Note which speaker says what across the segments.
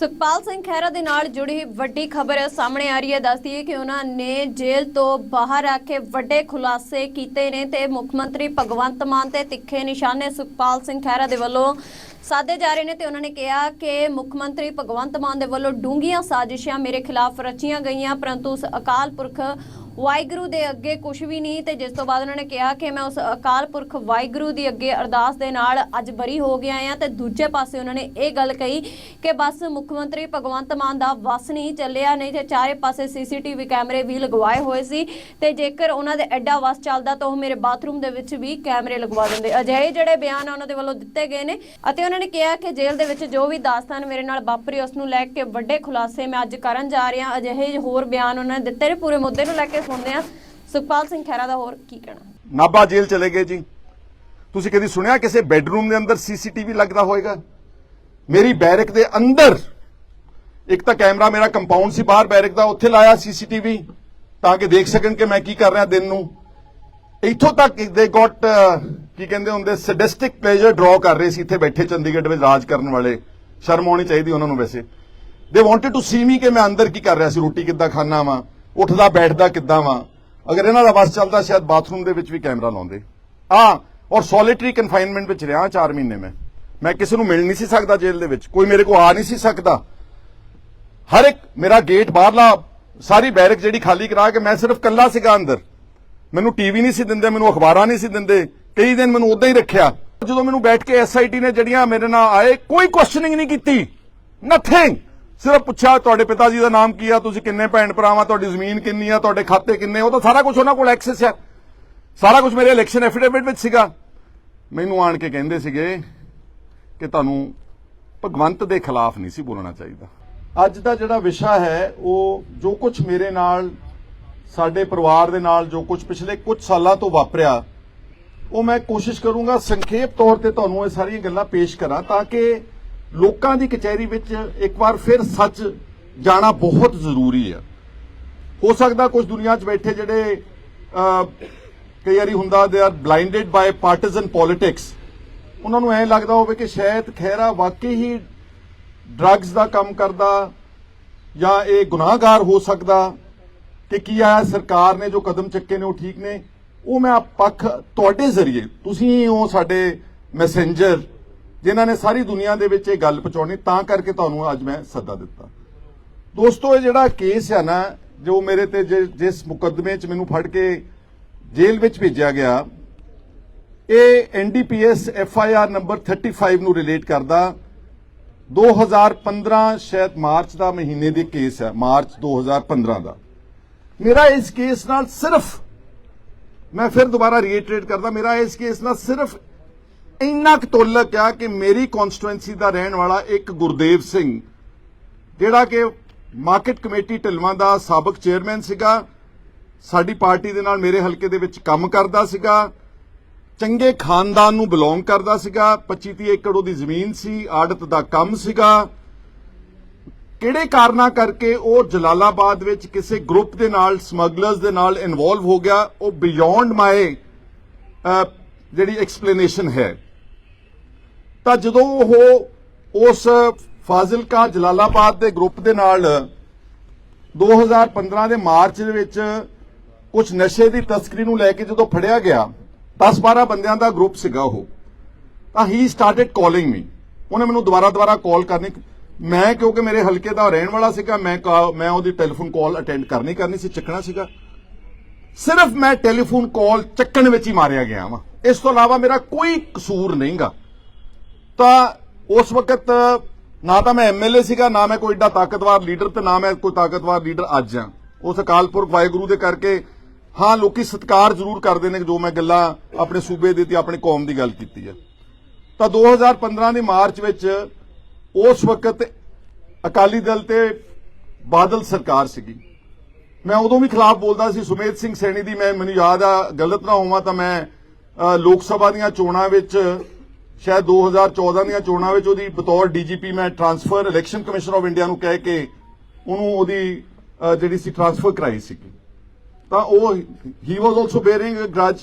Speaker 1: ਸੁਖਪਾਲ ਸਿੰਘ ਖਹਿਰਾ ਦੇ ਨਾਲ ਜੁੜੀ ਵੱਡੀ ਖਬਰ ਸਾਹਮਣੇ ਆ ਰਹੀ ਹੈ। ਦੱਸਦੀ ਹੈ ਕਿ ਉਹਨਾਂ ਨੇ ਜੇਲ੍ਹ ਤੋਂ ਬਾਹਰ ਆ ਕੇ ਵੱਡੇ ਖੁਲਾਸੇ ਕੀਤੇ ਨੇ ਤੇ ਮੁੱਖ ਮੰਤਰੀ ਭਗਵੰਤ ਮਾਨ ਤੇ ਤਿੱਖੇ ਨਿਸ਼ਾਨੇ ਸੁਖਪਾਲ ਸਿੰਘ ਖਹਿਰਾ ਦੇ ਵੱਲੋਂ ਸਾਧੇ ਜਾ ਰਹੇ ਨੇ ਤੇ ਉਹਨਾਂ ਨੇ ਕਿਹਾ ਕਿ ਮੁੱਖ ਮੰਤਰੀ ਭਗਵੰਤ ਮਾਨ ਦੇ ਵੱਲੋਂ ਡੂੰਘੀਆਂ ਸਾਜ਼ਿਸ਼ਾਂ ਮੇਰੇ ਖਿਲਾਫ ਰਚੀਆਂ ਗਈਆਂ, ਪਰੰਤੂ ਉਸ ਅਕਾਲ ਪੁਰਖ ਵਾਹਿਗੁਰੂ ਦੇ ਅੱਗੇ ਕੁਝ ਵੀ ਨਹੀਂ ਤੇ ਜਿਸ ਤੋਂ ਬਾਅਦ ਉਹਨਾਂ ਨੇ ਕਿਹਾ ਕਿ ਮੈਂ ਉਸ ਅਕਾਲ ਪੁਰਖ ਵਾਹਿਗੁਰੂ ਦੀ ਅੱਗੇ ਅਰਦਾਸ ਦੇ ਨਾਲ ਅੱਜ ਬਰੀ ਹੋ ਗਿਆ ਆ ਤੇ ਦੂਜੇ ਪਾਸੇ ਉਹਨਾਂ ਨੇ ਇਹ ਗੱਲ ਕਹੀ ਕਿ ਬਸ ਮੁੱਖ ਮੰਤਰੀ ਭਗਵੰਤ ਮਾਨ ਦਾ ਵਸ ਨਹੀਂ ਚੱਲਿਆ, ਨਹੀਂ ਤੇ ਚਾਰੇ ਪਾਸੇ ਸੀਸੀਟੀਵੀ ਕੈਮਰੇ ਵੀ ਲਗਵਾਏ ਹੋਏ ਸੀ ਤੇ ਜੇਕਰ ਉਹਨਾਂ ਦੇ ਐਡਾ ਵਸ ਚੱਲਦਾ ਤਾਂ ਉਹ ਮੇਰੇ ਬਾਥਰੂਮ ਦੇ ਵਿੱਚ ਵੀ ਕੈਮਰੇ ਲਗਵਾ ਦਿੰਦੇ। ਅਜਿਹੇ ਜਿਹੜੇ ਬਿਆਨ ਉਹਨਾਂ ਦੇ ਵੱਲੋਂ ਦਿੱਤੇ ਗਏ ਨੇ ਅਤੇ ਉਹਨਾਂ ਨੇ ਕਿਹਾ ਕਿ ਜੇਲ੍ਹ ਦੇ ਵਿੱਚ ਜੋ ਵੀ ਦਾਸਤਾਨ ਮੇਰੇ ਨਾਲ ਵਾਪਰੀ, ਉਸ ਨੂੰ ਲੈ ਕੇ ਵੱਡੇ ਖੁਲਾਸੇ ਮੈਂ ਅੱਜ ਕਰਨ ਜਾ ਰਿਹਾ। ਅਜਿਹੇ ਹੋਰ ਬਿਆਨ ਉਹਨਾਂ ਨੇ ਦਿੱਤੇ ਨੇ, ਪੂਰੇ ਮੁੱਦੇ ਨੂੰ ਲੈ ਕੇ ਸੁਣਦੇ ਆ ਸੁਖਪਾਲ ਸਿੰਘ ਖਹਿਰਾ ਦਾ ਹੋਰ ਕੀ ਕਹਿਣਾ?
Speaker 2: ਨਾਭਾ ਜੇਲ੍ਹ ਚਲੇ ਗਏ ਜੀ। ਤੁਸੀਂ ਕਦੀ ਸੁਣਿਆ ਕਿਸੇ ਬੈੱਡਰੂਮ ਦੇ ਅੰਦਰ ਸੀਸੀਟੀਵੀ ਲੱਗਦਾ ਹੋਵੇਗਾ ਮੇਰੀ ਬੈਰਕ ਦੇ ਅੰਦਰ। ਇੱਕ ਤਾਂ ਕੈਮਰਾ ਮੇਰਾ ਕੰਪਾਊਂਡ ਸੀ ਬਾਹਰ ਬੈਰਕ ਦਾ, ਉੱਥੇ ਲਾਇਆ ਸੀਸੀਟੀਵੀ। ਤਾਂ ਕਿ ਦੇਖ ਸਕਣ ਕਿ ਮੈਂ ਕੀ ਕਰ ਰਿਹਾ ਦਿਨ ਨੂੰ। ਇੱਥੋਂ ਤੱਕ ਦੇ ਗੋਟ ਕੀ ਕਹਿੰਦੇ ਹੁੰਦੇ ਸੈਡਿਸਟਿਕ ਪਲੇਜਰ ਡਰਾ ਕਰ ਰਹੇ ਸੀ ਇੱਥੇ ਬੈਠੇ ਚੰਡੀਗੜ੍ਹ ਵਿੱਚ ਰਾਜ ਕਰਨ ਵਾਲੇ। ਸ਼ਰਮ ਆਉਣੀ ਚਾਹੀਦੀ ਉਹਨਾਂ ਨੂੰ ਵੈਸੇ। ਦੇ ਵਾਂਟਡ ਟੂ ਸੀ ਮੀ ਕਿ ਮੈਂ ਅੰਦਰ ਕੀ ਕਰ ਰਿਹਾ ਸੀ, ਰੋਟੀ ਕਿੱਦਾਂ ਖਾਣਾ ਵਾਂ। ਉੱਠਦਾ, ਬੈਠਦਾ ਕਿੱਦਾਂ ਵਾ? ਅਗਰ ਇਹਨਾਂ ਦਾ ਵਸ ਚੱਲਦਾ, ਸ਼ਾਇਦ ਬਾਥਰੂਮ ਦੇ ਵਿੱਚ ਵੀ ਕੈਮਰਾ ਲਾਉਂਦੇ। ਆ ਔਰ ਸੋਲਿਟਰੀ ਕਨਫਾਈਨਮੈਂਟ ਵਿੱਚ ਰਿਹਾ 4 ਮਹੀਨੇ ਮੈਂ। ਮੈਂ ਕਿਸੇ ਨੂੰ ਮਿਲ ਨਹੀਂ ਸੀ ਸਕਦਾ ਜੇਲ੍ਹ ਦੇ ਵਿੱਚ। ਕੋਈ ਮੇਰੇ ਕੋਲ ਆ ਨਹੀਂ ਸੀ ਸਕਦਾ। ਹਰ ਇੱਕ, ਮੇਰਾ ਗੇਟ ਬਾਹਰਲਾ, ਸਾਰੀ ਬੈਰਕ ਜਿਹੜੀ ਖਾਲੀ ਕਰਾ ਕੇ ਮੈਂ ਸਿਰਫ ਕੱਲਾ ਸੀਗਾ ਅੰਦਰ। ਮੈਨੂੰ ਟੀਵੀ ਨਹੀਂ ਸੀ ਦਿੰਦੇ, ਮੈਨੂੰ ਅਖਬਾਰਾਂ ਨਹੀਂ ਸੀ ਦਿੰਦੇ। ਕਈ ਦਿਨ ਮੈਨੂੰ ਉਦਾਂ ਹੀ ਰੱਖਿਆ। ਜਦੋਂ ਮੈਨੂੰ ਬੈਠ ਕੇ ਐਸਆਈਟੀ ਨੇ ਜਿਹੜੀਆਂ ਮੇਰੇ ਨਾਲ ਆਏ, ਕੋਈ ਕੁਐਸਚਨਿੰਗ ਨਹੀਂ ਕੀਤੀ। ਨਥਿੰਗ ਸਿਰਫ ਪੁੱਛਿਆ ਤੁਹਾਡੇ ਪਿਤਾ ਜੀ ਦਾ ਨਾਮ ਕੀ ਆ, ਤੁਸੀਂ ਕਿੰਨੇ ਭੈਣ ਭਰਾਵਾਂ, ਤੁਹਾਡੀ ਜ਼ਮੀਨ ਕਿੰਨੀ ਆ, ਤੁਹਾਡੇ ਖਾਤੇ ਕਿੰਨੇ ਉਹ ਤਾਂ ਸਾਰਾ ਕੁਝ ਉਹਨਾਂ ਕੋਲ ਐਕਸੈਸ ਆ। ਸਾਰਾ ਕੁਝ ਮੇਰੇ ਇਲੈਕਸ਼ਨ ਐਫੀਡੇਵਿਟ ਵਿੱਚ ਸੀਗਾ। ਮੈਨੂੰ ਆਣ ਕੇ ਕਹਿੰਦੇ ਸੀਗੇ ਕਿ ਤੁਹਾਨੂੰ ਭਗਵੰਤ ਦੇ ਖਿਲਾਫ ਨਹੀਂ ਸੀ ਬੋਲਣਾ ਚਾਹੀਦਾ। ਅੱਜ ਦਾ ਜਿਹੜਾ ਵਿਸ਼ਾ ਹੈ, ਉਹ ਜੋ ਕੁਝ ਮੇਰੇ ਨਾਲ, ਸਾਡੇ ਪਰਿਵਾਰ ਦੇ ਨਾਲ ਜੋ ਕੁਝ ਪਿਛਲੇ ਕੁਝ ਸਾਲਾਂ ਤੋਂ ਵਾਪਰਿਆ, ਉਹ ਮੈਂ ਕੋਸ਼ਿਸ਼ ਕਰੂੰਗਾ ਸੰਖੇਪ ਤੌਰ ਤੇ ਤੁਹਾਨੂੰ ਇਹ ਸਾਰੀਆਂ ਗੱਲਾਂ ਪੇਸ਼ ਕਰਾਂ ਤਾਂ ਕਿ ਲੋਕਾਂ ਦੀ ਕਚਹਿਰੀ ਵਿੱਚ ਇੱਕ ਵਾਰ ਫਿਰ ਸੱਚ ਜਾਣਾ ਬਹੁਤ ਜ਼ਰੂਰੀ ਆ। ਹੋ ਸਕਦਾ ਕੁਝ ਦੁਨੀਆ 'ਚ ਬੈਠੇ ਜਿਹੜੇ ਕਈ ਵਾਰੀ ਹੁੰਦਾ ਦੇ ਆਰ ਬਲਾਈਂਡਡ ਬਾਈ ਪਾਰਟੀਜ਼ਨ ਪੋਲਿਟਿਕਸ ਉਹਨਾਂ ਨੂੰ ਐਂ ਲੱਗਦਾ ਹੋਵੇ ਕਿ ਸ਼ਾਇਦ ਖਹਿਰਾ ਵਾਕਈ ਹੀ ਡਰੱਗਸ ਦਾ ਕੰਮ ਕਰਦਾ ਜਾਂ ਇਹ ਗੁਨਾਹਗਾਰ ਹੋ ਸਕਦਾ ਕਿ ਕੀ ਆ, ਸਰਕਾਰ ਨੇ ਜੋ ਕਦਮ ਚੱਕੇ ਨੇ ਉਹ ਠੀਕ ਨੇ। ਉਹ ਮੈਂ ਪੱਖ ਤੁਹਾਡੇ ਜ਼ਰੀਏ, ਤੁਸੀਂ ਹੋ ਸਾਡੇ ਮੈਸੇਂਜਰ ਜਿਨ੍ਹਾਂ ਨੇ ਸਾਰੀ ਦੁਨੀਆ ਦੇ ਵਿੱਚ ਇਹ ਗੱਲ ਪਹੁੰਚਾਉਣੀ, ਤਾਂ ਕਰਕੇ ਤੁਹਾਨੂੰ ਅੱਜ ਮੈਂ ਸੱਦਾ ਦਿੱਤਾ। ਦੋਸਤੋ, ਇਹ ਜਿਹੜਾ ਕੇਸ ਹੈ ਨਾ, ਜੋ ਮੇਰੇ ਤੇ ਜਿਸ ਮੁਕੱਦਮੇ 'ਚ ਮੈਨੂੰ ਫੜ ਕੇ ਜੇਲ੍ਹ ਵਿੱਚ ਭੇਜਿਆ ਗਿਆ, ਇਹ ਐਨਡੀਪੀਐਸ ਐਫਆਈਆਰ ਨੰਬਰ 35 ਨੂੰ ਰਿਲੇਟ ਕਰਦਾ। 2015 ਸ਼ਾਇਦ ਮਾਰਚ ਦਾ ਮਹੀਨੇ ਦੇ ਕੇਸ ਹੈ ਮਾਰਚ 2015 ਦਾ। ਮੇਰਾ ਇਸ ਕੇਸ ਨਾਲ ਸਿਰਫ, ਮੈਂ ਫਿਰ ਦੁਬਾਰਾ ਰੀਇਟਰੇਟ ਕਰਦਾ, ਮੇਰਾ ਇਸ ਕੇਸ ਨਾਲ ਸਿਰਫ ਇੰਨਾ ਕੁ ਤੋਲਕ ਆ ਕਿ ਮੇਰੀ ਕਨਸਟੀਟੂਐਂਸੀ ਦਾ ਰਹਿਣ ਵਾਲਾ ਇੱਕ ਗੁਰਦੇਵ ਸਿੰਘ, ਜਿਹੜਾ ਕਿ ਮਾਰਕੀਟ ਕਮੇਟੀ ਢਿਲਵਾਂ ਦਾ ਸਾਬਕ ਚੇਅਰਮੈਨ ਸੀਗਾ, ਸਾਡੀ ਪਾਰਟੀ ਦੇ ਨਾਲ ਮੇਰੇ ਹਲਕੇ ਦੇ ਵਿੱਚ ਕੰਮ ਕਰਦਾ ਸੀਗਾ, ਚੰਗੇ ਖਾਨਦਾਨ ਨੂੰ ਬਿਲੋਂਗ ਕਰਦਾ ਸੀਗਾ 25 30 ਏਕੜ ਉਹਦੀ ਜ਼ਮੀਨ ਸੀ, ਆੜਤ ਦਾ ਕੰਮ ਸੀਗਾ। ਕਿਹੜੇ ਕਾਰਨਾਂ ਕਰਕੇ ਉਹ ਜਲਾਲਾਬਾਦ ਵਿੱਚ ਕਿਸੇ ਗਰੁੱਪ ਦੇ ਨਾਲ ਸਮਗਲਰਸ ਦੇ ਨਾਲ ਇਨਵੋਲਵ ਹੋ ਗਿਆ, ਉਹ ਬਿਯੋਂਡ ਮਾਈ ਜਿਹੜੀ ਐਕਸਪਲੇਨੇਸ਼ਨ ਹੈ। ਤਾਂ ਜਦੋਂ ਉਹ ਉਸ ਫਾਜ਼ਿਲਕਾ ਜਲਾਲਾਬਾਦ ਦੇ ਗਰੁੱਪ ਦੇ ਨਾਲ 2015 ਦੇ ਮਾਰਚ ਦੇ ਵਿੱਚ ਕੁਝ ਨਸ਼ੇ ਦੀ ਤਸਕਰੀ ਨੂੰ ਲੈ ਕੇ ਜਦੋਂ ਫੜਿਆ ਗਿਆ 10-12 ਬੰਦਿਆਂ ਦਾ ਗਰੁੱਪ ਸੀਗਾ ਉਹ। ਤਾਂ ਹੀ ਸਟਾਰਟਡ ਕਾਲਿੰਗ ਮੀ ਉਹਨੇ ਮੈਨੂੰ ਦੁਬਾਰਾ ਦੁਬਾਰਾ ਕਾਲ ਕਰਨੀ ਮੈਂ ਕਿਉਂਕਿ ਮੇਰੇ ਹਲਕੇ ਦਾ ਰਹਿਣ ਵਾਲਾ ਸੀਗਾ, ਮੈਂ ਕਾ- ਮੈਂ ਉਹਦੀ ਟੈਲੀਫੋਨ ਕਾਲ ਅਟੈਂਡ ਕਰਨੀ ਕਰਨੀ ਸੀ, ਚੱਕਣਾ ਸੀਗਾ। ਸਿਰਫ ਮੈਂ ਟੈਲੀਫੋਨ ਕਾਲ ਚੱਕਣ ਵਿੱਚ ਹੀ ਮਾਰਿਆ ਗਿਆ ਵਾਂ। ਇਸ ਤੋਂ ਇਲਾਵਾ ਮੇਰਾ ਕੋਈ ਕਸੂਰ ਨਹੀਂਗਾ। ਤਾਂ ਉਸ ਵਕਤ ਨਾ ਤਾਂ ਮੈਂ ਐਮਐਲਏ ਸੀਗਾ, ਨਾ ਮੈਂ ਕੋਈ ਏਡਾ ਤਾਕਤਵਰ ਲੀਡਰ ਤੇ ਨਾ ਮੈਂ ਕੋਈ ਤਾਕਤਵਰ ਲੀਡਰ ਅੱਜ ਆ ਉਸ ਅਕਾਲ ਪੁਰਖ ਵਾਹਿਗੁਰੂ ਦੇ ਕਰਕੇ ਹਾਂ, ਲੋਕੀ ਸਤਿਕਾਰ ਜ਼ਰੂਰ ਕਰਦੇ ਨੇ ਜੋ ਮੈਂ ਗੱਲਾਂ ਆਪਣੇ ਸੂਬੇ ਦੀ ਤੇ ਆਪਣੇ ਕੌਮ ਦੀ ਗੱਲ ਕੀਤੀ ਹੈ ਤਾਂ 2015 ਦੀ ਮਾਰਚ ਵਿੱਚ ਉਸ ਵਕਤ ਅਕਾਲੀ ਦਲ ਤੇ ਬਾਦਲ ਸਰਕਾਰ ਸੀਗੀ। ਮੈਂ ਉਦੋਂ ਵੀ ਖਿਲਾਫ ਬੋਲਦਾ ਸੀ, ਸੁਮੇਧ ਸਿੰਘ ਸੈਣੀ ਦੀ ਮੈਂ, ਮੈਨੂੰ ਯਾਦ ਆ, ਗਲਤ ਨਾ ਹੋਵਾਂ ਤਾਂ ਮੈਂ ਲੋਕ ਸਭਾ ਦੀਆਂ ਚੋਣਾਂ ਵਿੱਚ ਸ਼ਾਇਦ 2014 ਦੀਆਂ ਚੋਣਾਂ ਵਿੱਚ ਉਹਦੀ ਬਤੌਰ ਡੀਜੀਪੀ ਮੈਂ transfer election commission of India ਨੂੰ ਕਹਿ ਕੇ ਉਹਨੂੰ ਉਹਦੀ ਜਿਹੜੀ ਸੀ ਟਰਾਂਸਫਰ ਕਰਾਈ ਸੀਗੀ। ਤਾਂ ਉਹ ਹੀ was also bearing grudge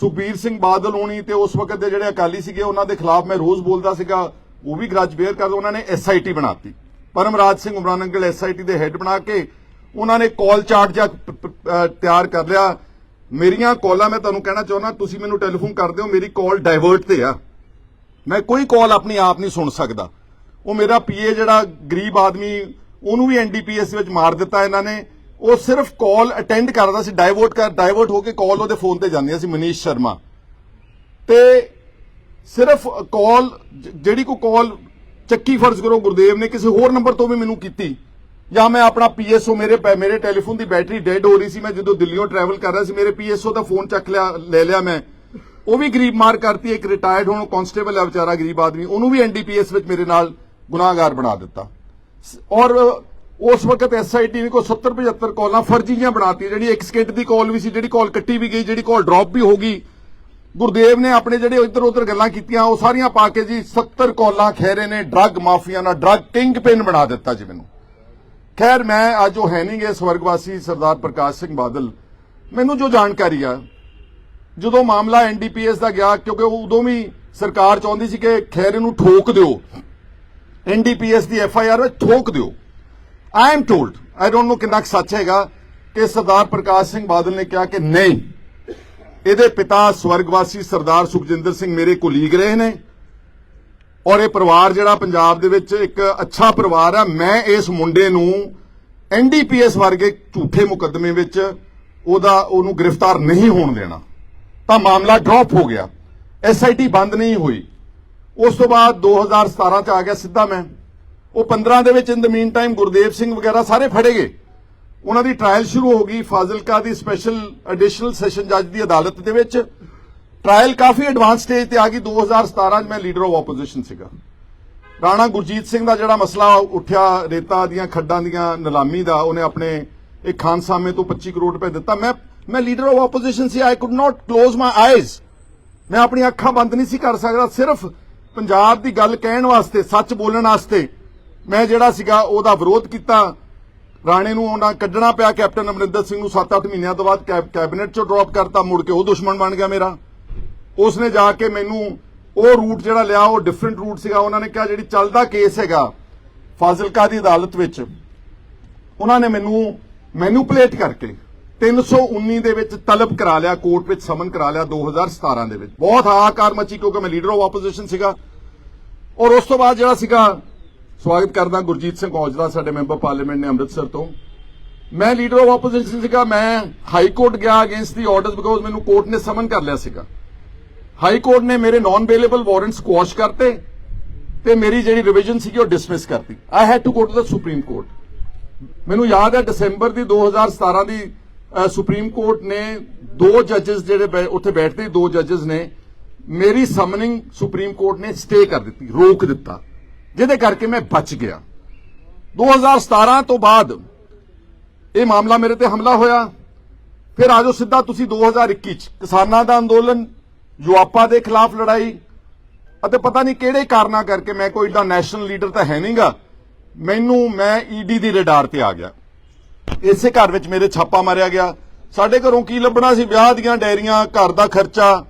Speaker 2: Sukhbir Singh Badal ਹੋਣੀ ਤੇ ਉਸ ਵਕਤ ਦੇ ਜਿਹੜੇ ਅਕਾਲੀ ਸੀਗੇ, ਉਹਨਾਂ ਦੇ ਖਿਲਾਫ ਮੈਂ ਰੋਜ਼ ਬੋਲਦਾ ਸੀਗਾ, ਉਹ ਵੀ ਗ੍ਰਜ ਬੇਅਰ ਕਰਦੇ ਉਹਨਾਂ ਨੇ ਐਸਆਈਟੀ ਬਣਾਤੀ। ਪਰਮਰਾਜ ਸਿੰਘ ਉਮਰਾਨ ਅੰਗਲ ਐਸਆਈਟੀ ਦੇ ਹੈੱਡ ਬਣਾ ਕੇ ਉਹਨਾਂ ਨੇ ਕਾਲ ਚਾਰਟ ਜਾਂ ਤਿਆਰ ਕਰ ਲਿਆ। ਮੇਰੀਆਂ ਕਾਲਾਂ ਮੈਂ ਤੁਹਾਨੂੰ ਕਹਿਣਾ ਚਾਹੁੰਦਾ, ਤੁਸੀਂ ਮੈਨੂੰ ਟੈਲੀਫੋਨ ਕਰਦੇ ਹੋ ਮੇਰੀ ਕਾਲ ਡਾਇਵਰਟ ਤੇ ਆ। ਮੈਂ ਕੋਈ ਕਾਲ ਆਪਣੀ ਆਪ ਨਹੀਂ ਸੁਣ ਸਕਦਾ। ਉਹ ਮੇਰਾ ਪੀਏ ਜਿਹੜਾ ਗਰੀਬ ਆਦਮੀ, ਉਹਨੂੰ ਵੀ ਐਨਡੀਪੀਐਸ ਵਿੱਚ ਮਾਰ ਦਿੱਤਾ ਇਹਨਾਂ ਨੇ। ਉਹ ਸਿਰਫ ਕਾਲ ਅਟੈਂਡ ਕਰਦਾ ਸੀ ਡਾਇਵਰਟ ਕਰ ਡਾਇਵਰਟ ਹੋ ਕੇ ਕਾਲ ਉਹਦੇ ਫੋਨ ਤੇ ਜਾਂਦੀਆਂ ਸੀ, ਮਨੀਸ਼ ਸ਼ਰਮਾ। ਤੇ ਸਿਰਫ ਕਾਲ ਜਿਹੜੀ ਕੋ ਕਾਲ ਚੱਕੀ ਫਰਜ਼ ਕਰੋ ਗੁਰਦੇਵ ਨੇ, ਕਿਸੇ ਹੋਰ ਨੰਬਰ ਤੋਂ ਵੀ ਮੈਨੂੰ ਕੀਤੀ। ਜਾਂ ਮੈਂ ਆਪਣਾ ਪੀਐਸਓ ਮੇਰੇ ਪੈ- ਮੇਰੇ ਟੈਲੀਫੋਨ ਦੀ ਬੈਟਰੀ ਡੈਡ ਹੋ ਰਹੀ ਸੀ, ਮੈਂ ਜਦੋਂ ਦਿੱਲੀੋਂ ਟਰੈਵਲ ਕਰ ਰਿਹਾ ਸੀ, ਮੇਰੇ ਪੀਐਸਓ ਦਾ ਫੋਨ ਚੱਕ ਲਿਆ, ਲੈ ਲਿਆ ਮੈਂ। ਉਹ ਵੀ ਗਰੀਬ ਮਾਰ ਕਰਤੀ, ਇੱਕ ਰਿਟਾਇਰਡ ਹੁਣ ਕਾਂਸਟੇਬਲ ਹੈ ਵਿਚਾਰਾ ਗਰੀਬ ਆਦਮੀ, ਉਹਨੂੰ ਵੀ ਐਨਡੀਪੀਐਸ ਵਿੱਚ ਮੇਰੇ ਨਾਲ ਗੁਨਾਹਗਾਰ ਬਣਾ ਦਿੱਤਾ। ਔਰ ਉਸ ਵਕਤ ਐਸਆਈਟੀ ਨੇ ਕੋ 70 75 ਕਾਲਾਂ ਫਰਜ਼ੀਆਂ ਬਣਾਤੀ, ਜਿਹੜੀ 1 ਸਕਿੰਟ ਦੀ ਕਾਲ ਵੀ ਸੀ, ਜਿਹੜੀ ਕਾਲ ਕੱਟੀ ਵੀ ਗਈ, ਜਿਹੜੀ ਕਾਲ ਡ੍ਰੌਪ ਵੀ ਹੋ ਗਈ। ਗੁਰਦੇਵ ਨੇ ਆਪਣੇ ਜਿਹੜੇ ਇੱਧਰ ਉੱਧਰ ਗੱਲਾਂ ਕੀਤੀਆਂ, ਉਹ ਸਾਰੀਆਂ ਪਾ ਕੇ ਜੀ 70 ਕਾਲਾਂ ਖੈਰੇ ਨੇ ਡਰੱਗ ਮਾਫੀਆ ਨਾਲ ਡਰੱਗ ਕਿੰਗ ਪਿਨ ਬਣਾ ਦਿੱਤਾ ਜੀ ਮੈਨੂੰ। ਖੈਰ, ਮੈਂ ਅੱਜ ਉਹ ਹੈ ਨਹੀਂਗੇ ਸਵਰਗਵਾਸੀ ਸਰਦਾਰ ਪ੍ਰਕਾਸ਼ ਸਿੰਘ ਬਾਦਲ। ਮੈਨੂੰ ਜੋ ਜਾਣਕਾਰੀ ਆ ਜਦੋਂ ਮਾਮਲਾ ਐਨਡੀਪੀਐਸ ਦਾ ਗਿਆ, ਕਿਉਂਕਿ ਉਦੋਂ ਵੀ ਸਰਕਾਰ ਚਾਹੁੰਦੀ ਸੀ ਕਿ ਖੈਰੇ ਨੂੰ ਠੋਕ ਦਿਓ। ਐਨਡੀਪੀਐਸ ਦੀ ਐਫਆਈਆਰ ਵਿੱਚ ਠੋਕ ਦਿਓ। I am told I don't know ਕਿੰਨਾ ਕੁ ਸੱਚ ਹੈਗਾ, ਕਿ ਸਰਦਾਰ ਪ੍ਰਕਾਸ਼ ਸਿੰਘ ਬਾਦਲ ਨੇ ਕਿਹਾ ਕਿ ਨਹੀਂ, ਇਹਦੇ ਪਿਤਾ ਸਵਰਗਵਾਸੀ ਸਰਦਾਰ ਸੁਖਜਿੰਦਰ ਸਿੰਘ ਮੇਰੇ ਕੁਲੀਗ ਰਹੇ ਨੇ, ਔਰ ਇਹ ਪਰਿਵਾਰ ਜਿਹੜਾ ਪੰਜਾਬ ਦੇ ਵਿੱਚ ਇੱਕ ਅੱਛਾ ਪਰਿਵਾਰ ਆ, ਮੈਂ ਇਸ ਮੁੰਡੇ ਨੂੰ ਐਨਡੀਪੀਐਸ ਵਰਗੇ ਝੂਠੇ ਮੁਕੱਦਮੇ ਵਿੱਚ ਉਹਦਾ ਉਹਨੂੰ ਗ੍ਰਿਫਤਾਰ ਨਹੀਂ ਹੋਣ ਦੇਣਾ। ਤਾਂ ਮਾਮਲਾ ਡ੍ਰੌਪ ਹੋ ਗਿਆ। ਐਸਆਈਟੀ ਬੰਦ ਨਹੀਂ ਹੋਈ। ਉਸ ਤੋਂ ਬਾਅਦ 2017 ਚ ਆ ਗਿਆ ਸਿੱਧਾ ਮੈਂ। ਉਹ 15 ਦੇ ਵਿੱਚ in the meantime Gurdev Singh ਵਗੈਰਾ ਸਾਰੇ ਫੜੇ ਗਏ। ਉਹਨਾਂ ਦੀ ਟ੍ਰਾਇਲ ਸ਼ੁਰੂ ਹੋ ਗਈ ਫਾਜ਼ਿਲਕਾ ਦੀ ਸਪੈਸ਼ਲ ਐਡੀਸ਼ਨਲ ਸੈਸ਼ਨ ਜੱਜ ਦੀ ਅਦਾਲਤ ਦੇ ਵਿੱਚ। ਟ੍ਰਾਇਲ ਕਾਫੀ ਐਡਵਾਂਸ ਸਟੇਜ ਤੇ ਆ ਗਈ। 2017 ਚ ਮੈਂ ਲੀਡਰ ਆਫ ਆਪੋਜੀਸ਼ਨ ਸੀਗਾ। ਰਾਣਾ ਗੁਰਜੀਤ ਸਿੰਘ ਦਾ ਜਿਹੜਾ ਮਸਲਾ ਉੱਠਿਆ, ਰੇਤਾ ਦੀਆਂ ਖੱਡਾਂ ਦੀਆਂ ਨਿਲਾਮੀ ਦਾ, ਉਹਨੇ ਆਪਣੇ ਇੱਕ ਖਾਨਸਾਮੇ ਤੋਂ 25 ਕਰੋੜ ਰੁਪਏ ਦਿੱਤਾ। ਮੈਂ ਮੈਂ leader of opposition C I could not close my eyes ਮੈਂ ਆਪਣੀਆਂ ਅੱਖਾਂ ਬੰਦ ਨਹੀਂ ਸੀ ਕਰ ਸਕਦਾ, ਸਿਰਫ ਪੰਜਾਬ ਦੀ ਗੱਲ ਕਹਿਣ ਵਾਸਤੇ, ਸੱਚ ਬੋਲਣ ਵਾਸਤੇ ਮੈਂ ਜਿਹੜਾ ਸੀਗਾ ਉਹਦਾ ਵਿਰੋਧ ਕੀਤਾ। ਰਾਣੇ ਨੂੰ ਉਹਨਾਂ ਕੱਢਣਾ ਪਿਆ, ਕੈਪਟਨ ਅਮਰਿੰਦਰ ਸਿੰਘ ਨੂੰ 7-8 ਮਹੀਨਿਆਂ ਤੋਂ ਬਾਅਦ ਕੈਬ- ਕੈਬਨਿਟ ਚੋਂ ਡ੍ਰੌਪ ਕਰਤਾ, ਮੁੜ ਕੇ ਉਹ ਦੁਸ਼ਮਣ ਬਣ ਗਿਆ ਮੇਰਾ। ਉਸਨੇ ਜਾ ਕੇ ਮੈਨੂੰ ਉਹ ਰੂਟ ਜਿਹੜਾ ਲਿਆ, ਉਹ ਡਿਫਰੈਂਟ ਰੂਟ ਸੀਗਾ। ਉਹਨਾਂ ਨੇ ਕਿਹਾ, ਜਿਹੜੀ ਚੱਲਦਾ ਕੇਸ ਹੈਗਾ, ਫਾਜ਼ਿਲਕਾ ਦੀ ਅਦਾਲਤ ਵਿੱਚ, ਉਹਨਾਂ ਨੇ ਮੈਨੂੰ ਮੈਨੂਪਲੇਟ ਕਰਕੇ 319 ਦੇ ਵਿੱਚ ਤਲਬ ਕਰਾ ਲਿਆ, ਕੋਰਟ ਵਿੱਚ ਸਮਨ ਕਰਾ ਲਿਆ 2017 ਦੇ ਵਿੱਚ। ਬਹੁਤ ਹਾਹਾਕਾਰ ਮਚੀ ਕਿਉਂਕਿ ਮੈਂ ਲੀਡਰ ਆਫ ਆਪੋਜੀਸ਼ਨ ਸੀਗਾ। ਔਰ ਉਸ ਤੋਂ ਬਾਅਦ ਜਿਹੜਾ ਸੀਗਾ, ਸਵਾਗਤ ਕਰਦਾ ਗੁਰਜੀਤ ਸਿੰਘ ਔਜਲਾ, ਸਾਡੇ ਮੈਂਬਰ ਪਾਰਲੀਮੈਂਟ ਨੇ ਅੰਮ੍ਰਿਤਸਰ ਤੋਂ। ਮੈਂ ਲੀਡਰ ਆਫ ਆਪੋਜੀਸ਼ਨ ਸੀਗਾ, ਮੈਂ ਹਾਈ ਕੋਰਟ ਗਿਆ ਅਗੇਂਸਟ ਦੀ ਆਰਡਰਸ ਬਿਕੋਜ਼ ਮੈਨੂੰ ਕੋਰਟ ਨੇ ਸਮਨ ਕਰ ਲਿਆ ਸੀਗਾ। ਹਾਈ ਕੋਰਟ ਨੇ ਮੇਰੇ ਨਾਨ ਬੇਲੇਬਲ ਵਾਰੰਟ ਸਕੁਆਸ਼ ਕਰਤੇ ਤੇ ਮੇਰੀ ਜਿਹੜੀ ਰਿਵੀਜ਼ਨ ਸੀਗੀ ਉਹ ਡਿਸਮਿਸ ਕਰਤੀ। I had to go to the supreme court ਮੈਨੂੰ ਯਾਦ ਹੈ, ਦਸੰਬਰ ਦੀ 2017 ਦੀ ਸੁਪਰੀਮ ਕੋਰਟ ਨੇ ਦੋ ਜੱਜਸ ਜਿਹੜੇ ਬੈ- ਉੱਥੇ ਬੈਠਦੇ ਦੋ ਜੱਜਸ ਨੇ, ਮੇਰੀ ਸਮਨਿੰਗ ਸੁਪਰੀਮ ਕੋਰਟ ਨੇ ਸਟੇ ਕਰ ਦਿੱਤੀ, ਰੋਕ ਦਿੱਤਾ। ਜਿਹਦੇ ਕਰਕੇ ਮੈਂ ਬਚ ਗਿਆ। 2017 ਤੋਂ ਬਾਅਦ ਇਹ ਮਾਮਲਾ ਮੇਰੇ ਤੇ ਹਮਲਾ ਹੋਇਆ। ਫਿਰ ਆਜੋ ਸਿੱਧਾ ਤੁਸੀਂ 2021 ਚ, ਕਿਸਾਨਾਂ ਦਾ ਅੰਦੋਲਨ, ਯੁਆਪਾ ਦੇ ਖਿਲਾਫ ਲੜਾਈ, ਅਤੇ ਪਤਾ ਨਹੀਂ ਕਿਹੜੇ ਕਾਰਨਾਂ ਕਰਕੇ ਮੈਂ ਕੋਈ ਏਡਾ ਨੈਸ਼ਨਲ ਲੀਡਰ ਤਾਂ ਹੈ ਨਹੀਂਗਾ ਮੈਨੂੰ, ਮੈਂ ਈਡੀ ਦੀ ਰਡਾਰ ਤੇ ਆ ਗਿਆ। ਇਸੇ ਘਰ ਵਿੱਚ ਮੇਰੇ ਛਾਪਾ ਮਾਰਿਆ ਗਿਆ। ਸਾਡੇ ਘਰੋਂ ਕੀ ਲੱਭਣਾ ਸੀ? ਵਿਆਹ ਦੀਆਂ ਡੈਰੀਆਂ, ਘਰ ਦਾ ਖਰਚਾ।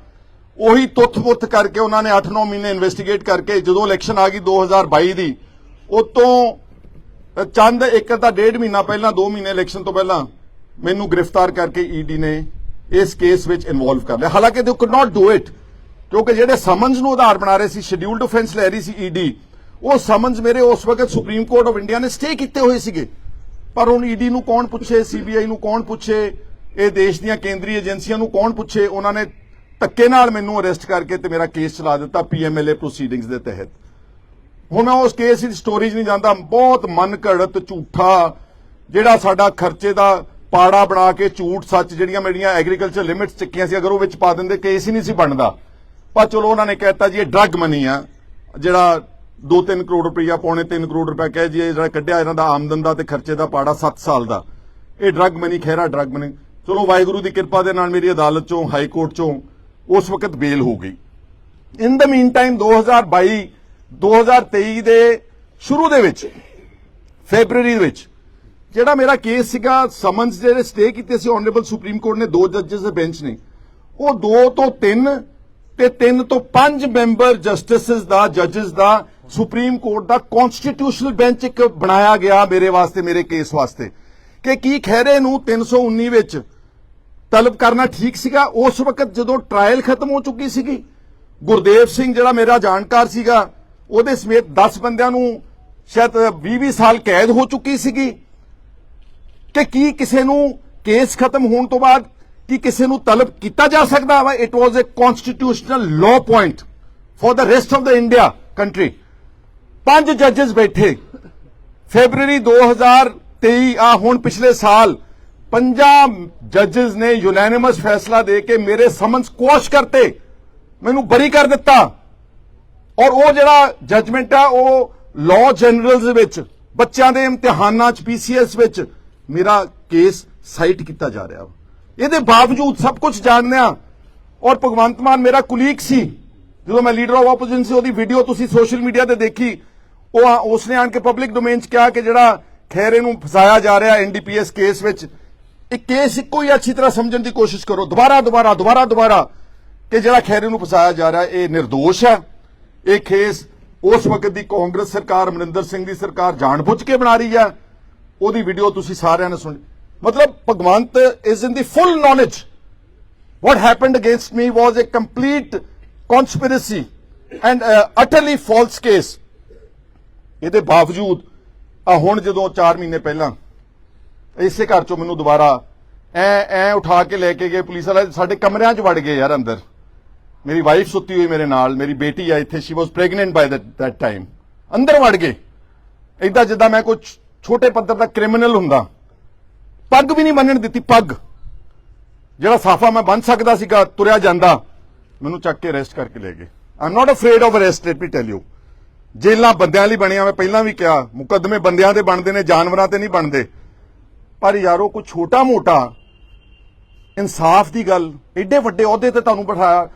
Speaker 2: ਉਹੀ ਤੁੱਥ-ਪੁੱਥ ਕਰਕੇ ਉਹਨਾਂ ਨੇ 8-9 ਮਹੀਨੇ ਇਨਵੈਸਟੀਗੇਟ ਕਰਕੇ ਜਦੋਂ ਇਲੈਕਸ਼ਨ ਆ ਗਈ 2022 ਦੀ, ਉਤੋਂ ਚੰਦ ਇੱਕ ਤਾਂ ਡੇਢ ਮਹੀਨਾ ਪਹਿਲਾਂ 2 ਮਹੀਨੇ ਇਲੈਕਸ਼ਨ ਤੋਂ ਪਹਿਲਾਂ ਮੈਨੂੰ ਗ੍ਰਿਫਤਾਰ ਕਰਕੇ ਈਡੀ ਨੇ ਇਸ ਕੇਸ ਵਿੱਚ ਇਨਵੋਲਵ ਕਰ ਲਿਆ। ਹਾਲਾਂਕਿ ਦੇ ਕੁਡ ਨਾਟ ਡੂ ਇਟ ਕਿਉਂਕਿ ਜਿਹੜੇ ਸਮਨਸ ਨੂੰ ਆਧਾਰ ਬਣਾ ਰਹੇ ਸੀ ਸ਼ਡਿਊਲਡ ਆਫੈਂਸ ਲੈ ਰਹੀ ਸੀ ਈਡੀ ਉਹ ਸਮਨਸ ਮੇਰੇ ਉਸ ਵਕਤ ਸੁਪਰੀਮ ਕੋਰਟ ਆਫ ਇੰਡੀਆ ਨੇ ਸਟੇ ਕੀਤੇ ਹੋਏ ਸੀਗੇ। ਪਰ ਹੁਣ ਈਡੀ ਨੂੰ ਕੌਣ ਪੁੱਛੇ, ਸੀਬੀਆਈ ਨੂੰ ਕੌਣ ਪੁੱਛੇ, ਇਹ ਦੇਸ਼ ਦੀਆਂ ਕੇਂਦਰੀ ਏਜੰਸੀਆਂ ਨੂੰ ਕੌਣ ਪੁੱਛੇ, ਉਹਨਾਂ ਨੇ ਧੱਕੇ ਨਾਲ ਮੈਨੂੰ ਅਰੈਸਟ ਕਰਕੇ ਤੇ ਮੇਰਾ ਕੇਸ ਚਲਾ ਦਿੱਤਾ ਪੀਐਮਐਲਏ ਪ੍ਰੋਸੀਡਿੰਗਸ ਦੇ ਤਹਿਤ। ਹੁਣ ਮੈਂ ਉਸ ਕੇਸ ਦੀ ਸਟੋਰੀ ਨਹੀਂ ਜਾਂਦਾ ਬਹੁਤ ਮਨ ਘੜਤ ਝੂਠਾ, ਜਿਹੜਾ ਸਾਡਾ ਖਰਚੇ ਦਾ ਪਾੜਾ ਬਣਾ ਕੇ ਝੂਠ ਸੱਚ ਜਿਹੜੀਆਂ ਮੇਰੀਆਂ ਐਗਰੀਕਲਚਰ ਲਿਮਿਟਸ ਚੱਕੀਆਂ ਸੀ, ਅਗਰ ਉਹ ਵਿੱਚ ਪਾ ਦਿੰਦੇ ਕੇਸ ਹੀ ਨਹੀਂ ਸੀ ਬਣਦਾ। ਪਰ ਚਲੋ ਉਹਨਾਂ ਨੇ ਕਹਿਤਾ ਜੀ, ਇਹ ਡਰੱਗ ਮਨੀ ਆ, ਜਿਹੜਾ 2-3 ਕਰੋੜ ਰੁਪਈਆ ਪੌਣੇ 3 ਕਰੋੜ ਰੁਪਇਆ ਕਹਿ ਜੀ ਇਹ ਜਿਹੜਾ ਕੱਢਿਆ ਇਹਨਾਂ ਦਾ ਆਮਦਨ ਦਾ ਤੇ ਖਰਚੇ ਦਾ ਪਾੜਾ 7 ਸਾਲ ਦਾ। ਇਹ drug money Khaira drug money ਚਲੋ ਵਾਹਿਗੁਰੂ ਦੀ ਕਿਰਪਾ ਦੇ ਨਾਲ ਮੇਰੀ ਅਦਾਲਤ ਚੋਂ, ਹਾਈ ਕੋਰਟ ਚੋਂ ਉਸ ਵਕਤ ਬੇਲ ਹੋ ਗਈ। ਇਨ ਦ ਮੀਨ ਟਾਈਮ 2022 2023 ਦੇ ਸ਼ੁਰੂ ਦੇ ਵਿੱਚ, ਫੈਬਰੂਅਰੀ ਦੇ ਵਿੱਚ, ਜਿਹੜਾ ਮੇਰਾ ਕੇਸ ਸੀਗਾ ਸਮਨਸ ਜਿਹੜੇ ਸਟੇ ਕੀਤੇ ਸੀ ਆਨਰੇਬਲ ਸੁਪਰੀਮ ਕੋਰਟ ਨੇ, ਦੋ ਜੱਜਸ ਦੇ ਬੈਂਚ ਨੇ, ਉਹ 2 ਤੋਂ 3 ਤੇ 3 ਤੋਂ 5 ਮੈਂਬਰ ਜਸਟਿਸਸ ਦਾ ਜੱਜਸ ਦਾ ਸੁਪਰੀਮ ਕੋਰਟ ਦਾ ਕਨਸਟੀਟਿਊਸ਼ਨਲ ਬੈਂਚ ਇੱਕ ਬਣਾਇਆ ਗਿਆ ਮੇਰੇ ਵਾਸਤੇ, ਮੇਰੇ ਕੇਸ ਵਾਸਤੇ ਕਿ ਕੀ ਖਹਿਰੇ ਨੂੰ 319 ਵਿੱਚ ਤਲਬ ਕਰਨਾ ਠੀਕ ਸੀਗਾ? ਉਸ ਵਕਤ ਜਦੋਂ ਟ੍ਰਾਇਲ ਖਤਮ ਹੋ ਚੁੱਕੀ ਸੀਗੀ, ਗੁਰਦੇਵ ਸਿੰਘ ਜਿਹੜਾ ਮੇਰਾ ਜਾਣਕਾਰ ਸੀਗਾ, ਉਹਦੇ ਸਮੇਤ 10 ਬੰਦਿਆਂ ਨੂੰ ਸ਼ਾਇਦ 20-20 ਸਾਲ ਕੈਦ ਹੋ ਚੁੱਕੀ ਸੀਗੀ। ਕਿ ਕੀ ਕਿਸੇ ਨੂੰ ਕੇਸ ਖਤਮ ਹੋਣ ਤੋਂ ਬਾਅਦ ਕੀ ਕਿਸੇ ਨੂੰ ਤਲਬ ਕੀਤਾ ਜਾ ਸਕਦਾ ਵਾ? It was a constitutional law point for the rest of the India country ਪੰਜ ਜੱਜਸ ਬੈਠੇ। ਫੈਬਰੂਅਰੀ 2023 ਆ ਹੁਣ ਪਿਛਲੇ ਸਾਲ ਪੰਜਾਂ ਜੱਜਸ ਨੇ ਯੂਨੈਨਿਮਸ ਫੈਸਲਾ ਦੇ ਕੇ ਮੇਰੇ ਸਮਨਸ ਕੋਸ਼ ਕਰਤੇ। ਮੈਨੂੰ ਬਰੀ ਕਰ ਦਿੱਤਾ। ਔਰ ਉਹ ਜਿਹੜਾ ਜੱਜਮੈਂਟ ਆ, ਉਹ ਲਾਅ ਜਨਰਲਸ ਵਿੱਚ, ਬੱਚਿਆਂ ਦੇ ਇਮਤਿਹਾਨਾਂ 'ਚ ਪੀਸੀਐਸ ਵਿੱਚ ਮੇਰਾ ਕੇਸ ਸਾਈਟ ਕੀਤਾ ਜਾ ਰਿਹਾ ਵਾ। ਇਹਦੇ ਬਾਵਜੂਦ ਸਭ ਕੁਝ ਜਾਣਦਿਆਂ ਔਰ ਭਗਵੰਤ ਮਾਨ ਮੇਰਾ ਕੁਲੀਗ ਸੀ। ਜਦੋਂ ਮੈਂ ਲੀਡਰ ਆਫ ਆਪੋਜੀਸ਼ਨ ਸੀ, ਉਹਦੀ ਵੀਡੀਓ ਤੁਸੀਂ ਸੋਸ਼ਲ ਮੀਡੀਆ ਤੇ ਦੇਖੀ। ਉਹ ਆ- ਉਸਨੇ ਆਣ ਕੇ ਪਬਲਿਕ ਡੋਮੇਨ 'ਚ ਕਿਹਾ ਕਿ ਜਿਹੜਾ ਖੈਰੇ ਨੂੰ ਫਸਾਇਆ ਜਾ ਰਿਹਾ ਐਨਡੀਪੀਐਸ ਕੇਸ ਵਿੱਚ ਇਹ ਕੇਸ ਇੱਕੋ ਹੀ ਅੱਛੀ ਤਰ੍ਹਾਂ ਸਮਝਣ ਦੀ ਕੋਸ਼ਿਸ਼ ਕਰੋ। ਦੁਬਾਰਾ ਦੁਬਾਰਾ ਦੁਬਾਰਾ ਦੁਬਾਰਾ ਕਿ ਜਿਹੜਾ ਖੈਰੇ ਨੂੰ ਫਸਾਇਆ ਜਾ ਰਿਹਾ ਇਹ ਨਿਰਦੋਸ਼ ਹੈ। ਇਹ ਕੇਸ ਉਸ ਵਕਤ ਦੀ ਕਾਂਗਰਸ ਸਰਕਾਰ ਅਮਰਿੰਦਰ ਸਿੰਘ ਦੀ ਸਰਕਾਰ ਜਾਣਬੁੱਝ ਕੇ ਬਣਾ ਰਹੀ ਹੈ। ਉਹਦੀ ਵੀਡੀਓ ਤੁਸੀਂ ਸਾਰਿਆਂ ਨੇ ਸੁਣੀ ਮਤਲਬ Bhagwant is in the full knowledge what happened against me was a complete conspiracy and uh, utterly false case. ਇਹਦੇ ਬਾਵਜੂਦ ਆ ਹੁਣ ਜਦੋਂ 4 ਮਹੀਨੇ ਪਹਿਲਾਂ ਇਸੇ ਘਰ ਚੋਂ ਮੈਨੂੰ ਦੁਬਾਰਾ ਐ ਐ ਉਠਾ ਕੇ ਲੈ ਕੇ ਗਏ ਪੁਲਿਸ ਵਾਲੇ, ਸਾਡੇ ਕਮਰਿਆਂ 'ਚ ਵੜ ਗਏ ਯਾਰ ਅੰਦਰ। ਮੇਰੀ ਵਾਈਫ ਸੁੱਤੀ ਹੋਈ ਮੇਰੇ ਨਾਲ, ਮੇਰੀ ਬੇਟੀ ਆ ਇੱਥੇ she was pregnant by that time ਅੰਦਰ ਵੜ ਗਏ। ਇਦਾਂ ਜਿੱਦਾਂ ਮੈਂ ਕੋਈ ਛੋਟੇ ਪੱਧਰ ਦਾ ਕ੍ਰਿਮੀਨਲ ਹੁੰਦਾ। ਪੱਗ ਵੀ ਨਹੀਂ ਬੰਨਣ ਦਿੱਤੀ, ਪੱਗ। ਜਿਹੜਾ ਸਾਫਾ ਮੈਂ ਬੰਨ ਸਕਦਾ ਸੀਗਾ, ਤੁਰਿਆ ਜਾਂਦਾ, ਮੈਨੂੰ ਚੱਕ ਕੇ ਅਰੈਸਟ ਕਰਕੇ ਲੈ ਗਏ। I'm not afraid of arrest let me tell you ਜੇਲਾਂ ਬੰਦਿਆਂ ਲਈ ਬਣੀਆਂ ਮੈਂ ਪਹਿਲਾਂ ਵੀ ਕਿਹਾ, ਮੁਕੱਦਮੇ ਬੰਦਿਆਂ ਦੇ ਬਣਦੇ ਨੇ, ਜਾਨਵਰਾਂ ਤੇ ਨਹੀਂ ਬਣਦੇ। ਪਰ ਯਾਰੋ, ਕੋਈ ਛੋਟਾ ਮੋਟਾ ਇਨਸਾਫ ਦੀ ਗੱਲ ਐਡੇ ਵੱਡੇ ਅਹੁਦੇ ਤੇ ਤੁਹਾਨੂੰ ਬਿਠਾਇਆ